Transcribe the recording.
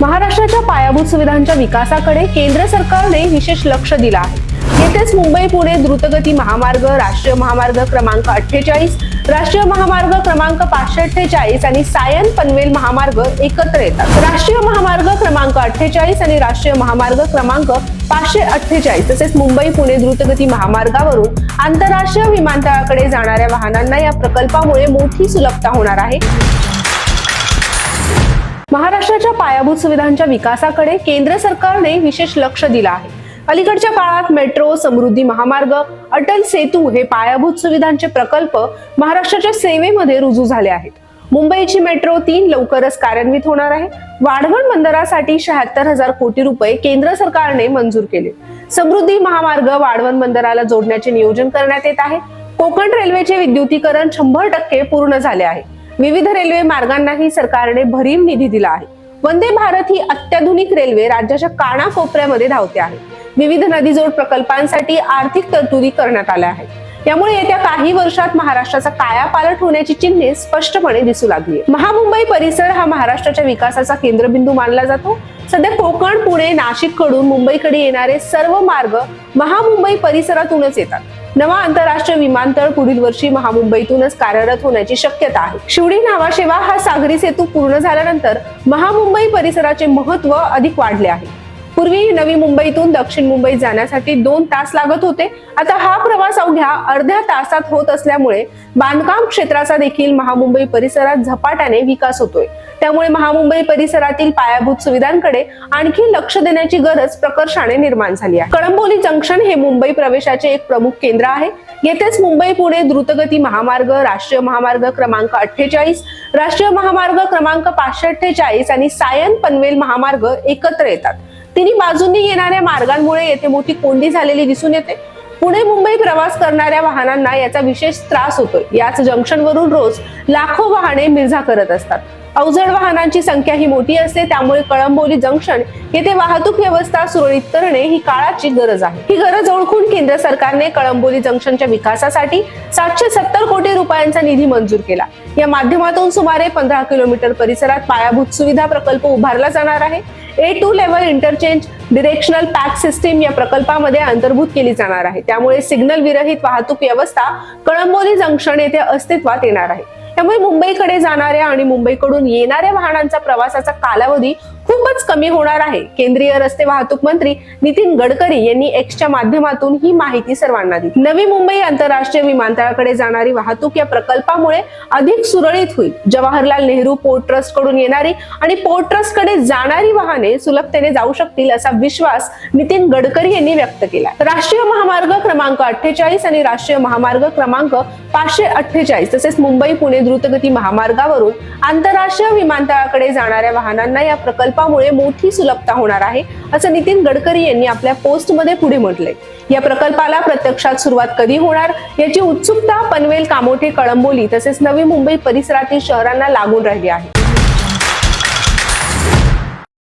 महाराष्ट्राच्या पायाभूत सुविधांच्या विकासाकडे केंद्र सरकारने विशेष लक्ष दिलं आहे. येथेच मुंबई पुणे द्रुतगती महामार्ग राष्ट्रीय महामार्ग क्रमांक अठ्ठेचाळीस राष्ट्रीय महामार्ग क्रमांक पाचशे अठ्ठेचाळीस आणि सायन पनवेल महामार्ग एकत्र येतात. राष्ट्रीय महामार्ग क्रमांक अठ्ठेचाळीस आणि राष्ट्रीय महामार्ग क्रमांक पाचशे अठ्ठेचाळीस तसेच मुंबई पुणे द्रुतगती महामार्गावरून आंतरराष्ट्रीय विमानतळाकडे जाणाऱ्या वाहनांना या प्रकल्पामुळे मोठी सुलभता होणार आहे. महाराष्ट्राच्या पायाभूत सुविधांच्या विकासाकडे केंद्र सरकारने विशेष लक्ष दिलं आहे. अलीकडच्या काळात मेट्रो समृद्धी महामार्ग अटल सेतू हे पायाभूत सुविधांचे प्रकल्प महाराष्ट्राच्या सेवेमध्ये रुजू झाले आहेत. मुंबईची मेट्रो तीन लवकरच कार्यान्वित होणार आहे. वाढवण बंदरासाठी शहात्तर हजार कोटी रुपये केंद्र सरकारने मंजूर केले. समृद्धी महामार्ग वाढवण बंदराला जोडण्याचे नियोजन करण्यात येत आहे. कोकण रेल्वेचे विद्युतीकरण शंभर टक्के पूर्ण झाले आहे. विविध रेल्वे मार्गांनाही सरकारने भरीव निधी दिला आहे. वंदे भारत ही अत्याधुनिक रेल्वे राज्याच्या कानाकोपऱ्यामध्ये धावते आहे. विविध नदीजोड प्रकल्पांसाठी आर्थिक तरतुदी करण्यात आल्या आहेत. यामुळे येत्या काही वर्षात महाराष्ट्राचा कायापालट होण्याची चिन्हे स्पष्टपणे दिसू लागली महामुंबई परिसर हा महाराष्ट्राच्या विकासाचा केंद्रबिंदू मानला जातो. सध्या कोकण पुणे नाशिककडून मुंबईकडे येणारे सर्व मार्ग महामुंबई परिसरातूनच येतात. नवा आंतरराष्ट्रीय विमानतळ पुढील वर्षी महामुंबईतूनच कार्यरत होण्याची शक्यता आहे. शिवडी नावाशेवा हा सागरी सेतू पूर्ण झाल्यानंतर महामुंबई परिसराचे महत्त्व अधिक वाढले आहे. पूर्वी नवी मुंबईतून दक्षिण मुंबईत जाण्यासाठी दोन तास लागत होते. आता हा प्रवास अवघ्या अर्ध्या तासात होत असल्यामुळे बांधकाम क्षेत्राचा देखील महामुंबई परिसरात झपाट्याने विकास होतोय. त्यामुळे महामुंबई परिसरातील पायाभूत सुविधांकडे आणखी लक्ष देण्याची गरज प्रकर्षाने निर्माण झाली आहे. कळंबोली जंक्शन हे मुंबई प्रवेशाचे एक प्रमुख केंद्र आहे. येथेच मुंबई पुणे द्रुतगती महामार्ग राष्ट्रीय महामार्ग क्रमांक अठ्ठेचाळीस राष्ट्रीय महामार्ग क्रमांक पाचशे अठ्ठेचाळीस आणि सायन पनवेल महामार्ग एकत्र येतात. तिन्ही बाजूंनी येणाऱ्या मार्गांमुळे येथे मोठी कोंडी झालेली दिसून येते. पुणे मुंबई प्रवास करणाऱ्या वाहनांना याचा विशेष त्रास होतोय. याच जंक्शनवरून रोज लाखो वाहने मिर्झा करत असतात. अवजड वाहनांची संख्या ही मोठी असते त्यामुळे कळंबोली जंक्शन येथे वाहतूक व्यवस्था सुरळीत करणे ही काळाची गरज आहे. ही गरज ओळखून केंद्र सरकारने कळंबोली जंक्शनच्या विकासासाठी सातशे सत्तर कोटी रुपयांचा निधी मंजूर केला. या माध्यमातून सुमारे पंधरा किलोमीटर परिसरात पायाभूत सुविधा प्रकल्प उभारला जाणार आहे. A two level interchange directional pack system या प्रकल्पामध्ये अंतर्भूत केली जाणार आहे. त्यामुळे सिग्नल विरहित वाहतूक व्यवस्था कळंबोली जंक्शन येथे अस्तित्वात येणार आहे. त्यामुळे मुंबईकडे जाणाऱ्या आणि मुंबईकडून येणाऱ्या वाहनांचा प्रवासाचा कालावधी खूपच कमी होणार आहे. केंद्रीय रस्ते वाहतूक मंत्री नितीन गडकरी यांनी एक्सच्या माध्यमातून ही माहिती सर्वांना दिली. नवी मुंबई आंतरराष्ट्रीय विमानतळाकडे जाणारी वाहतूक या प्रकल्पामुळे अधिक सुरळीत होईल. जवाहरलाल नेहरू पोर्ट ट्रस्टकडून येणारी आणि पोर्ट ट्रस्टकडे जाणारी वाहने सुलभतेने जाऊ शकतील असा विश्वास नितीन गडकरी यांनी व्यक्त केला राष्ट्रीय महामार्ग क्रमांक अठ्ठेचाळीस आणि राष्ट्रीय महामार्ग क्रमांक पाचशे अठ्ठेचाळीस तसेच मुंबई पुणे द्रुतगती महामार्गावरून आंतरराष्ट्रीय विमानतळाकडे जाणाऱ्या वाहनांना या प्रकल्पामुळे मोठी सुलभता होणार आहे असं नितीन गडकरी यांनी आपल्या पोस्टमध्ये पुढे म्हटलंय. या प्रकल्पाला प्रत्यक्षात सुरुवात कधी होणार याची उत्सुकता पनवेल कामोठे कळंबोली तसेच नवी मुंबई परिसरातील शहरांना लागून राहिली आहे.